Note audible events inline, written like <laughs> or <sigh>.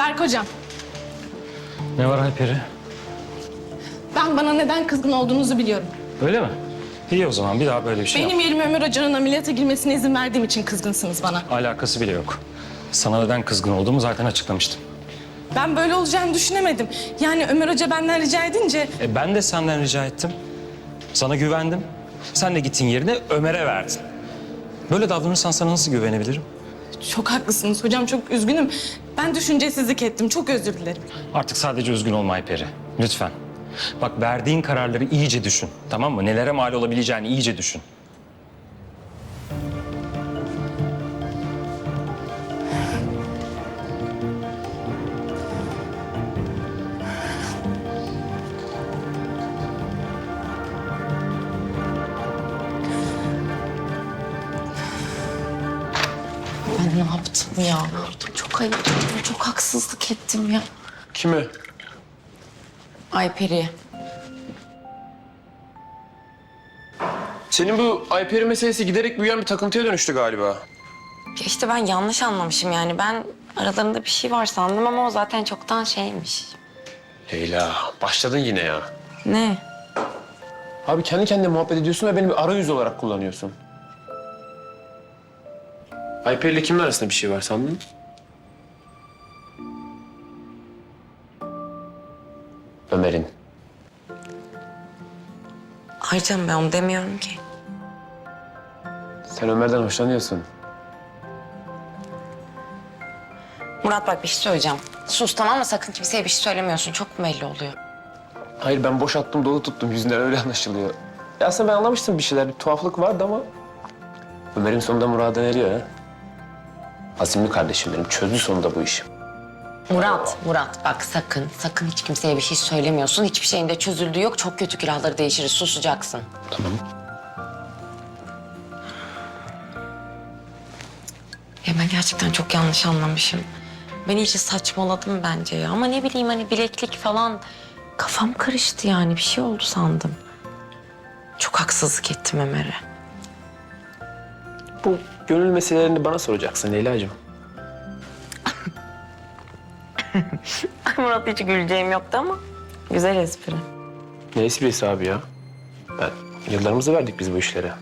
Berk hocam, Ne var Alperi? ben bana neden kızgın olduğunuzu biliyorum. Öyle mi? İyi o zaman bir daha böyle bir şey Benim yerime Ömer Hoca'nın ameliyata girmesine izin verdiğim için kızgınsınız bana. yap. Alakası bile yok. Sana neden kızgın olduğumu zaten açıklamıştım. Ben böyle olacağını düşünemedim. Yani Ömer Hoca benden rica edince E ben de senden rica ettim. Sana güvendim. Sen de gittin yerine Ömer'e verdin. Böyle davranırsan sana nasıl güvenebilirim? Çok haklısınız hocam çok üzgünüm. Ben düşüncesizlik ettim çok özür dilerim. Artık sadece üzgün olma Alperi. Lütfen. Bak verdiğin kararları iyice düşün. Tamam mı? Nelere mal olabileceğini iyice düşün. Ben ne yaptım ya? Çok ayıp ettim, çok haksızlık ettim ya. Kime? Ayperi. Senin bu Ayperi meselesi giderek büyüyen bir takıntıya dönüştü galiba. Ya işte ben yanlış anlamışım yani. Ben aralarında bir şey var sandım ama o zaten çoktan şeymiş. Leyla, başladın yine ya. Ne? Abi kendi kendine muhabbet ediyorsun ve beni bir arayüz olarak kullanıyorsun. Ayperi ile kimin arasında bir şey var sandın? Ömer'in. Hayır canım ben onu demiyorum ki. Sen Ömer'den hoşlanıyorsun. Murat bak bir şey söyleyeceğim. Sus tamam mı? Sakın kimseye bir şey söylemiyorsun. Çok belli oluyor. Hayır ben boş attım dolu tuttum yüzünden öyle anlaşılıyor. Ya aslında ben anlamıştım bir şeyler. Bir tuhaflık vardı ama... Ömer'in sonunda muradı eriyor ha. Azimli kardeşim benim çözdü sonunda bu işi. Murat, Murat bak sakın, sakın hiç kimseye bir şey söylemiyorsun. Hiçbir şeyin de çözüldüğü yok. Çok kötü külahları değişiriz. Susacaksın. Tamam. Ya ben gerçekten çok yanlış anlamışım. Ben iyice saçmaladım bence ya. Ama ne bileyim hani bileklik falan... Kafam karıştı yani. Bir şey oldu sandım. Çok haksızlık ettim Ömer'e. Bu gönül meselelerini bana soracaksın Leyla'cığım. Ay <laughs> Murat hiç güleceğim yoktu ama güzel espri. Ne esprisi abi ya? Ben, yıllarımızı verdik biz bu işlere.